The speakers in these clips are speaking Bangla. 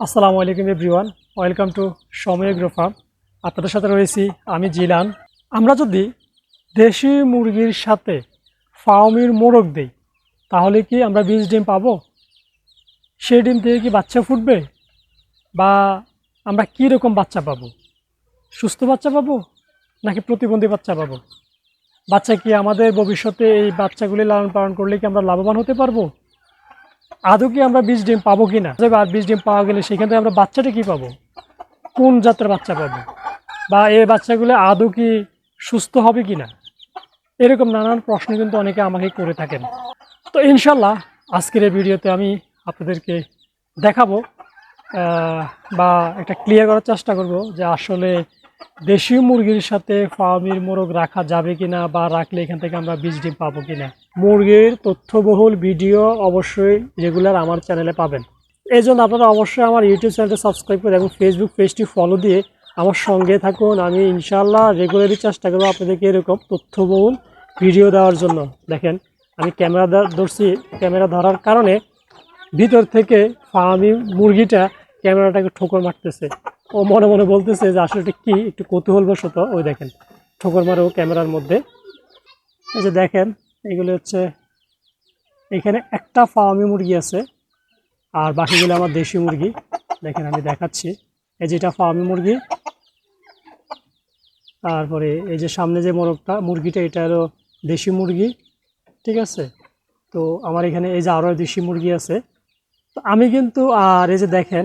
আসসালামু আলাইকুম everyone, welcome to Somoy agro farm. আপনাদের সাথে রয়েছি আমি জিলান। আমরা যদি দেশি মুরগির সাথে ফার্মির মোরগ দিই, তাহলে কি আমরা বীজ ডিম পাবো? সেই ডিম থেকে কি বাচ্চা ফুটবে? বা আমরা কী রকম বাচ্চা পাবো? সুস্থ বাচ্চা পাবো নাকি প্রতিবন্ধী বাচ্চা পাবো? বাচ্চা কি আমাদের ভবিষ্যতে এই বাচ্চাগুলি লালন পালন করলে কি আমরা লাভবান হতে পারব? আদৌ কি আমরা বীজ ডিম পাবো কি না আর বীজ ডিম পাওয়া গেলে সেখান থেকে আমরা বাচ্চাটা কি পাবো? কোন জাতের বাচ্চা পাবো? বা এই বাচ্চাগুলো আদৌ কি সুস্থ হবে কি না এরকম নানান প্রশ্ন কিন্তু অনেকে আমাকে করে থাকেন। তো ইনশাল্লাহ আজকের এই ভিডিওতে আমি আপনাদেরকে দেখাবো বা একটা ক্লিয়ার করার চেষ্টা করব যে আসলে দেশি মুরগির সাথে ফার্মির মোরগ রাখা যাবে কিনা বা রাখলে এখান থেকে আমরা বীজ ডিম পাবো কিনা। মুরগির তথ্যবহুল ভিডিও অবশ্যই রেগুলার আমার চ্যানেলে পাবেন। এই জন্য আপনারা অবশ্যই আমার ইউটিউব চ্যানেলটা সাবস্ক্রাইব করে এবং ফেসবুক পেজটি ফলো দিয়ে আমার সঙ্গে থাকুন। আমি ইনশাল্লাহ রেগুলারই চেষ্টা করব আপনাদেরকে এরকম তথ্যবহুল ভিডিও দেওয়ার জন্য। দেখেন, আমি ক্যামেরা ধরছি, ক্যামেরা ধরার কারণে ভিতর থেকে ফার্মি মুরগিটা ক্যামেরাটাকে ঠোকর মারতেছে। ও মনে মনে বলতেছে যে আসলে এটা কি? একটু কৌতূহলবশত ওই দেখেন, ঠোকর মারে ক্যামেরার মধ্যে। এই যে দেখেন এগুলো হচ্ছে, এখানে একটা ফার্মি মুরগি আছে, আর বাকিগুলো আমার দেশি মুরগি। দেখেন আমি দেখাচ্ছি। এই যেটা ফার্মি মুরগি। তারপরে এই যে সামনে যে মোরগটা, মুরগিটা, এটা হলো দেশি মুরগি, ঠিক আছে? তো আমার এখানে এই যে আরও দেশি মুরগি আছে। তো আমি কিন্তু, আর এই যে দেখেন,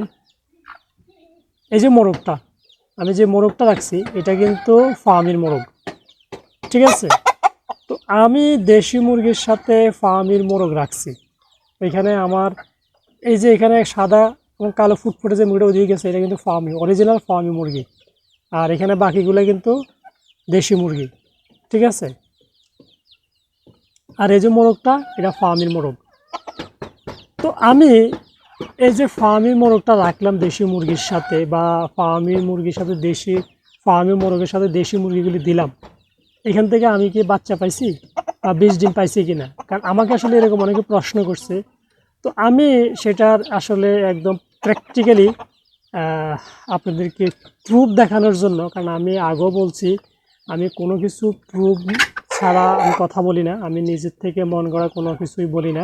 এই যে মোরগটা, আমি যে মোরগটা রাখছি, এটা কিন্তু ফার্মির মোরগ, ঠিক আছে? আমি দেশি মুরগির সাথে ফার্মির মোরগ রাখছি। এখানে আমার এই যে এখানে সাদা এবং কালো ফুটফুটে যে মুরগিটা ওদিকে গেছে, এটা কিন্তু ফার্মি অরিজিনাল ফার্মি মুরগি। আর এখানে বাকিগুলো কিন্তু দেশি মুরগি, ঠিক আছে? আর এই যে মোরগটা, এটা ফার্মির মোরগ। তো আমি এই যে ফার্মি মোরগটা রাখলাম দেশি মুরগির সাথে বা ফার্মি মুরগির সাথে দেশি ফার্মি মোরগের সাথে দেশি মুরগিগুলি দিলাম এখান থেকে আমি কি বাচ্চা পাইছি? বা বীজ ডিম পাইছি কি না কারণ আমাকে আসলে এরকম অনেকে প্রশ্ন করছে। তো আমি সেটার আসলে একদম প্র্যাকটিক্যালি আপনাদেরকে প্রুফ দেখানোর জন্য, কারণ আমি আগেও বলছি, আমি কোনো কিছু প্রুফ ছাড়া আমি কথা বলি না। আমি নিজের থেকে মন করা কোনো কিছুই বলি না।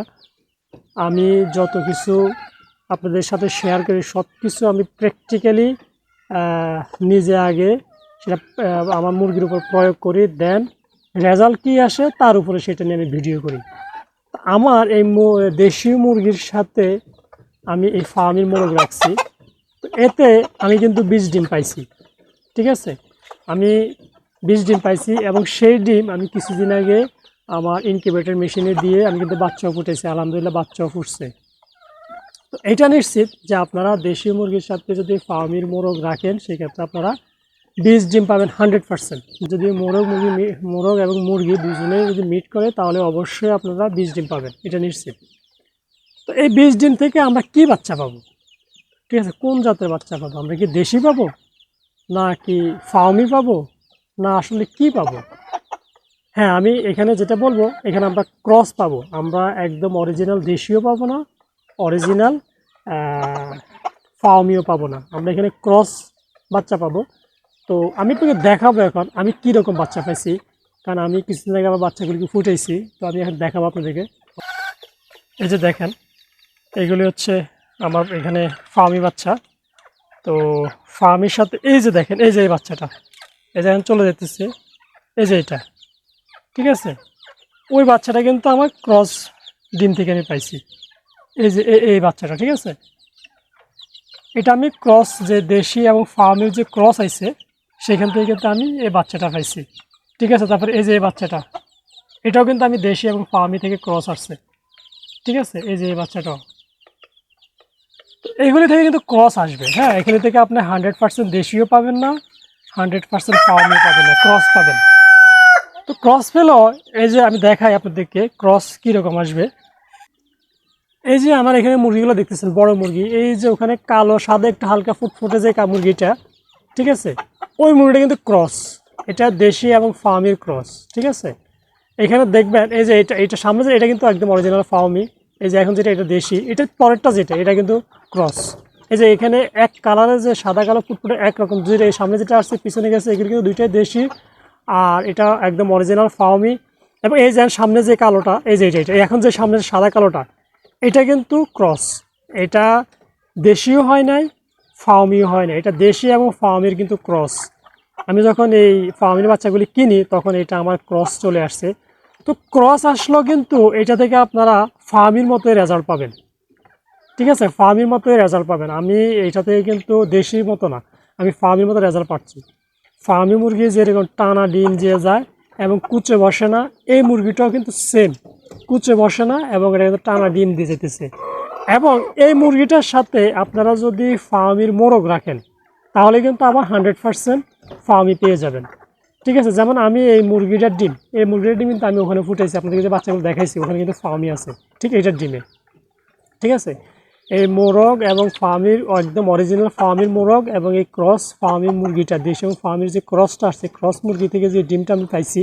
আমি যত কিছু আপনাদের সাথে শেয়ার করি সব কিছু আমি প্র্যাকটিক্যালি নিজে আগে সেটা আমার মুরগির উপর প্রয়োগ করি, দেন রেজাল্ট কী আসে তার উপরে সেটা নিয়ে আমি ভিডিও করি। আমার এই দেশি মুরগির সাথে আমি এই ফার্মের মোরগ রাখছি। তো এতে আমি কিন্তু বীজ ডিম পাইছি, ঠিক আছে? আমি বীজ ডিম পাইছি এবং সেই ডিম আমি কিছুদিন আগে আমার ইনকিউবেটর মেশিনে দিয়ে আমি কিন্তু বাচ্চাও ফুটেছি আলহামদুলিল্লাহ বাচ্চাও ফুটছে। তো এটা নিশ্চিত যে আপনারা দেশি মুরগির সাথে যদি ফার্মির মোরগ রাখেন সেক্ষেত্রে আপনারা বীজ ডিম পাবেন হান্ড্রেড পার্সেন্ট। যদি মোরগ মুরগি মোরগ এবং মুরগি দুজনেই যদি মিট করে, তাহলে অবশ্যই আপনারা বীজ ডিম পাবেন। এটা নিশ্চিত। তো এই বীজ ডিম থেকে আমরা কি বাচ্চা পাবো? ঠিক আছে, কোন জাতের বাচ্চা পাবো? আমরা কি দেশি পাবো? না কি ফার্মি পাবো? না আসলে কি পাবো? হ্যাঁ আমি এখানে যেটা বলব, এখানে আমরা ক্রস পাবো। আমরা একদম অরিজিনাল দেশিও পাবো না অরিজিনাল ফার্মিও পাবো না। আমরা এখানে ক্রস বাচ্চা পাবো। তো আমি তোকে দেখাবো এখন, আমি কী রকম বাচ্চা পাইছি। কারণ আমি কিছুদিন আগে আমার বাচ্চাগুলিকে ফুটাইছি, তো আমি এখন দেখাবো আপনাদেরকে। এই যে দেখেন, এগুলি হচ্ছে আমার এখানে ফার্মি বাচ্চা। তো ফার্মির সাথে, এই যে দেখেন, এই যে এই বাচ্চাটা, এই যে এখন চলে যেতেছে, এই যে এটা, ঠিক আছে? ওই বাচ্চাটা কিন্তু আমার ক্রস ডিম থেকে আমি পাইছি। এই যে এই বাচ্চাটা, ঠিক আছে? এটা আমি ক্রস যে দেশি এবং ফার্মের যে ক্রস আইছে সেখান থেকে কিন্তু আমি এই বাচ্চাটা পাইছি। ঠিক আছে? তারপর এই যে এই বাচ্চাটা, এটাও কিন্তু আমি দেশি এবং ফার্মি থেকে ক্রস আসছে। ঠিক আছে? এই যে এই বাচ্চাটাও। এইগুলি থেকে কিন্তু ক্রস আসবে। হ্যাঁ এখানে থেকে আপনি হান্ড্রেড পার্সেন্ট দেশিও পাবেন না, হান্ড্রেড পার্সেন্ট ফার্মিও পাবেন না, ক্রস পাবেন। তো ক্রস পেলেও এই যে আমি দেখাই আপনাদেরকে, ক্রস কীরকম আসবে। এই যে আমার এখানে মুরগিগুলো দেখতেছেন, বড় মুরগি। এই যে ওখানে কালো, সাদা, একটু হালকা ফুটফুটে যে মুরগিটা ঠিক আছে? ওই মুরগিটা কিন্তু ক্রস। এটা দেশি এবং ফার্মির ক্রস, ঠিক আছে? এখানে দেখবেন, এই যে এটা এটা সামনে যে, এটা কিন্তু একদম অরিজিনাল ফার্মি এই যে এখন যেটা, এটা দেশি। এটা পরেরটা যেটা, এটা কিন্তু ক্রস। এই যে এখানে এক কালারের যে সাদা কালো ফুটফুটে একরকম যেটা এই সামনে যেটা আসছে, পিছনে গেছে, এগুলো কিন্তু দুইটাই দেশি। আর এটা একদম অরিজিনাল ফাউমি এবং এই যে সামনে যে কালোটা, এই যে এটা এটা এখন যে সামনে সাদা কালোটা, এটা কিন্তু ক্রস। এটা দেশীয় হয় নাই ফাউমিও হয় না। এটা দেশি এবং ফাউমির কিন্তু ক্রস আমি যখন এই ফার্মির বাচ্চাগুলি কিনি, তখন এটা আমার ক্রস চলে আসছে। তো ক্রস আসলো কিন্তু এটা থেকে আপনারা ফার্মির মতোই রেজাল্ট পাবেন। ঠিক আছে? ফার্মির মতোই রেজাল্ট পাবেন। আমি এটা থেকে কিন্তু দেশির মতো না। আমি ফার্মির মতো রেজাল্ট পাচ্ছি। ফার্মি মুরগি যেরকম টানা ডিম দিয়ে যায় এবং কুচে বসে না, এই মুরগিটাও কিন্তু সেম কুচে বসে না এবং এটা কিন্তু টানা ডিম দিয়ে যেতেছে। এবং এই মুরগিটার সাথে আপনারা যদি ফার্মির মোরগ রাখেন, তাহলে কিন্তু আবার হান্ড্রেড পার্সেন্ট ফার্মি পেয়ে যাবেন। ঠিক আছে, যেমন আমি এই মুরগিটার ডিম, এই মুরগিটার ডিম কিন্তু আমি ওখানে ফুটেছি আপনাদেরকে যে বাচ্চাগুলো দেখাইছি, ওখানে কিন্তু ফার্মি আছে, ঠিক এইটার ডিমে। ঠিক আছে? এই মোরগ এবং ফার্মির একদম অরিজিনাল ফার্মির মোরগ এবং এই ক্রস ফার্মির মুরগিটা, দেশি এবং ফার্মির যে ক্রসটা আসছে ক্রস মুরগি থেকে যে ডিমটা আমি পাইছি,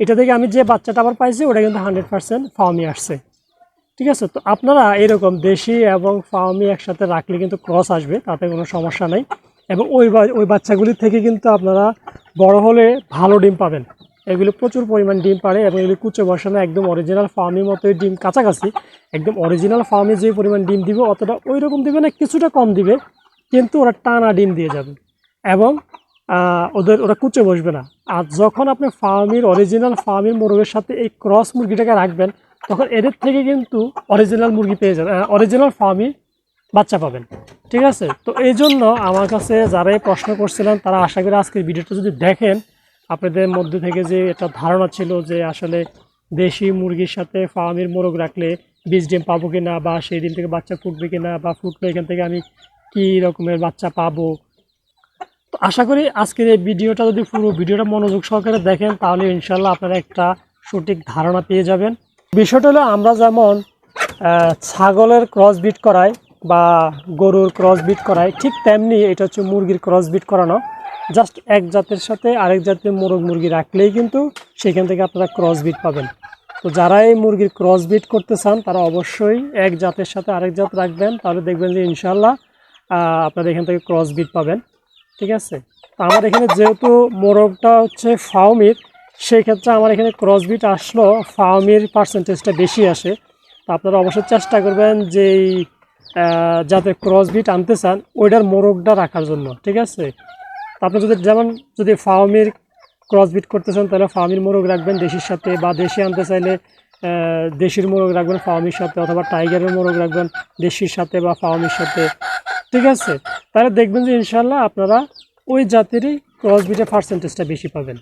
এটা থেকে আমি যে বাচ্চাটা আবার পাইছি, ওটা কিন্তু হান্ড্রেড পার্সেন্ট ফার্মি আসছে। ঠিক আছে? তো আপনারা এরকম দেশি এবং ফার্মি একসাথে রাখলে কিন্তু ক্রস আসবে, তাতে কোনো সমস্যা নেই। এবং ওই ওই বাচ্চাগুলির থেকে কিন্তু আপনারা বড় হলে ভালো ডিম পাবেন। এগুলো প্রচুর পরিমাণ ডিম পারে এবং এগুলি কুচে বসানো একদম অরিজিনাল ফার্মের মতোই ডিম কাছাকাছি। একদম অরিজিনাল ফার্মে যে পরিমাণ ডিম দিবে, অতটা ওই রকম দিবে না, কিছুটা কম দিবে, কিন্তু ওরা টানা ডিম দিয়ে যাবে। এবং ওদের, ওরা কুচে বসবে না। আর যখন আপনি ফার্মের অরিজিনাল ফার্মের মুরগের সাথে এই ক্রস মুরগিটাকে রাখবেন তখন এদের থেকে কিন্তু অরিজিনাল মুরগি পেয়ে যাবেন অরিজিনাল ফার্মি বাচ্চা পাবেন, ঠিক আছে? তো এই জন্য আমার কাছে যারাই প্রশ্ন করছিলেন, তারা আশা করি আজকের ভিডিওটা যদি দেখেন, আপনাদের মধ্যে থেকে যে একটা ধারণা ছিল যে আসলে দেশি মুরগির সাথে ফার্মের মোরগ রাখলে বীজ ডিম পাবো কিনা বা সেই দিন থেকে বাচ্চা ফুটবে কিনা বা ফুটলে এখান থেকে আমি কী রকমের বাচ্চা পাবো? তো আশা করি আজকের এই ভিডিওটা যদি পুরো ভিডিওটা মনোযোগ সহকারে দেখেন, তাহলে ইনশাল্লাহ আপনারা একটা সঠিক ধারণা পেয়ে যাবেন। বিষয়টা হলো আমরা যেমন ছাগলের ক্রস বিট করাই বা গরুর ক্রস বিট করাই, ঠিক তেমনি এটা হচ্ছে মুরগির ক্রস বিট করানো। জাস্ট এক জাতের সাথে আরেক জাতের মোরগ মুরগি রাখলেই কিন্তু সেখান থেকে আপনারা ক্রস বিট পাবেন। তো যারা এই মুরগির ক্রস বিট করতে চান, তারা অবশ্যই এক জাতের সাথে আরেক জাত রাখবেন, তাহলে দেখবেন যে ইনশাল্লাহ আপনারা এখান থেকে ক্রস বিট পাবেন। ঠিক আছে? তো আমার এখানে যেহেতু মোরগটা হচ্ছে ফাউমির সেই ক্ষেত্রে আমার এখানে ক্রসবিট আসলো ফাউমির পার্সেন্টেজটা বেশি আসে। তো আপনারা অবশ্যই চেষ্টা করবেন যে যাতে ক্রসবিট আনতে চান, ওইটার মোরগটা রাখার জন্য, ঠিক আছে? আপনি যদি, যেমন যদি ফাউমির ক্রসবিট করতে চান, তাহলে ফার্মির মোরগ রাখবেন দেশির সাথে, বা দেশি আনতে চাইলে দেশির মোরগ রাখবেন ফার্মির সাথে, অথবা টাইগারের মোরগ রাখবেন দেশির সাথে বা ফার্মির সাথে, ঠিক আছে? তাহলে দেখবেন যে ইনশাল্লাহ আপনারা ওই জাতেরই ক্রসবিটের পার্সেন্টেজটা বেশি পাবেন।